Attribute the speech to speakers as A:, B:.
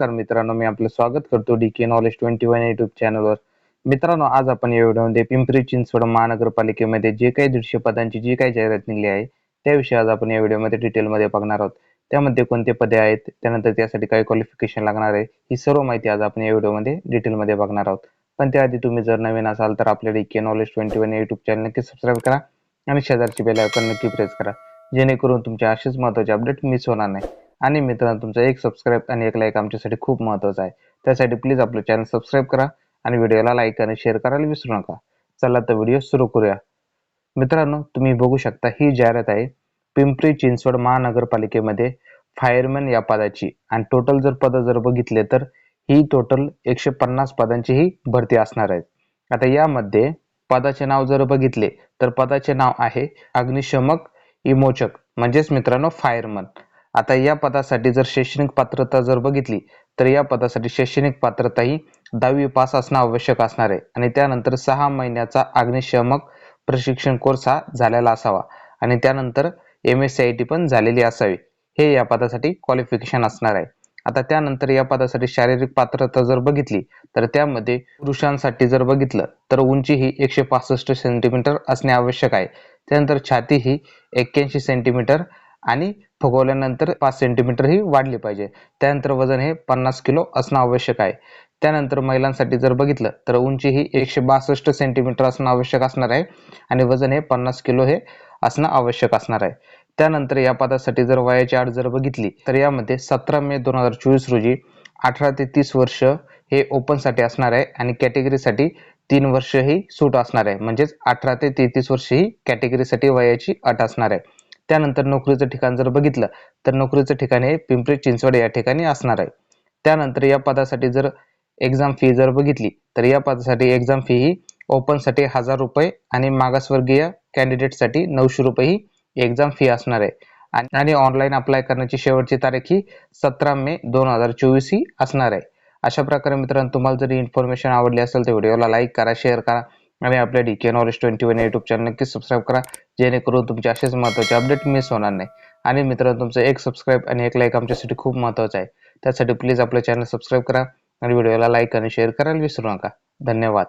A: नमस्कार मित्रांनो मी आपलं स्वागत करतो D K knowledge twenty one YouTube चॅनलवर मित्रांनो आज आपण या व्हिडिओमध्ये पिंपरी चिंचवड महानगरपालिकेमध्ये जे काही दीडशे पदांची जी काही जाहिरात निघली आहे त्याविषयी आज आपण या व्हिडिओमध्ये डिटेलमध्ये बघणार आहोत. त्यामध्ये कोणते पदे आहेत त्यानंतर त्यासाठी काय क्वालिफिकेशन लागणार आहे ही सर्व माहिती आज आपण या व्हिडिओमध्ये डिटेलमध्ये बघणार आहोत. पण त्याआधी तुम्ही जर नवीन असाल तर आपल्या D K knowledge twenty one YouTube channel नक्की सबस्क्राईब करा आणि शेजारची बेल आयकॉन नक्की प्रेस करा जेणेकरून तुमच्या असेच महत्त्वाचे अपडेट मिस होणार नाही. आणि मित्रांनो तुमचा एक सबस्क्राईब आणि एक लाईक आमच्यासाठी खूप महत्त्वाचा आहे. त्यासाठी प्लीज आपलं चॅनल सबस्क्राईब करा आणि व्हिडिओला लाईक आणि शेअर करायला विसरू नका. चला तर व्हिडिओ सुरू करूया. मित्रांनो तुम्ही बघू शकता ही जाहिरात आहे पिंपरी चिंचवड महानगरपालिकेमध्ये फायरमॅन या पदाची. आणि टोटल जर पद जर बघितले तर ही टोटल एकशे पन्नास पदांची ही भरती असणार आहे आता यामध्ये पदाचे नाव जर बघितले तर पदाचे नाव आहे अग्निशमक इमोचक म्हणजेच मित्रांनो फायरमन आता या पदासाठी जर शैक्षणिक पात्रता जर बघितली तर या पदासाठी शैक्षणिक पात्रता ही दहावी पास असणं आवश्यक असणार आहे. आणि त्यानंतर सहा महिन्याचा अग्निशमक प्रशिक्षण कोर्स हा झालेला असावा. आणि त्यानंतर M S C I T पण झालेली असावी. हे या पदासाठी क्वालिफिकेशन असणार आहे. आता त्यानंतर या पदासाठी शारीरिक पात्रता जर बघितली तर त्यामध्ये पुरुषांसाठी जर बघितलं तर उंची ही एकशे पासष्ट सेंटीमीटर असणे आवश्यक आहे. त्यानंतर छाती ही एक्क्याऐंशी सेंटीमीटर आणि फुगवल्यानंतर पाच सेंटीमीटर ही वाढली पाहिजे. त्यानंतर वजन हे पन्नास किलो असणं आवश्यक आहे. त्यानंतर महिलांसाठी जर बघितलं तर उंची ही एकशे बासष्ट सेंटीमीटर असणं आवश्यक असणार आहे आणि वजन हे पन्नास किलो हे असणं आवश्यक असणार आहे. त्यानंतर या पदासाठी जर वयाची अट जर बघितली तर यामध्ये सतरा मे दोन हजार चोवीस रोजी अठरा ते तीस वर्ष हे ओपनसाठी असणार आहे आणि कॅटेगरीसाठी तीन वर्ष ही सूट असणार आहे. म्हणजेच अठरा ते तेहतीस वर्ष ही कॅटेगरीसाठी वयाची अट असणार आहे. त्यानंतर नोकरीचं ठिकाण जर बघितलं तर नोकरीचं ठिकाण हे पिंपरी चिंचवड या ठिकाणी असणार आहे. त्यानंतर या पदासाठी जर एक्झाम फी जर बघितली तर या पदासाठी एक्झाम फी ही ओपनसाठी हजार रुपये आणि मागासवर्गीय कॅन्डिडेटसाठी नऊशे रुपये ही एक्झाम फी असणार आहे. आणि ऑनलाईन अप्लाय करण्याची शेवटची तारीख ही सतरा मे दोन हजार चोवीस ही असणार आहे. अशा प्रकारे मित्रांनो तुम्हाला जर इन्फॉर्मेशन आवडली असेल तर व्हिडिओला लाईक करा शेअर करा आणि आपल्या D K knowledge twenty one YouTube channel नक्की सबस्क्राईब करा. जेणेकरून तुमचे असेच महत्त्वाचे अपडेट मिस होणार नाही. आणि मित्रांनो तुमचं एक सबस्क्राईब आणि एक लाईक आमच्यासाठी खूप महत्त्वाचं आहे. त्यासाठी प्लीज आपलं चॅनल सबस्क्राईब करा आणि व्हिडिओला लाईक आणि शेअर करायला विसरू नका. धन्यवाद.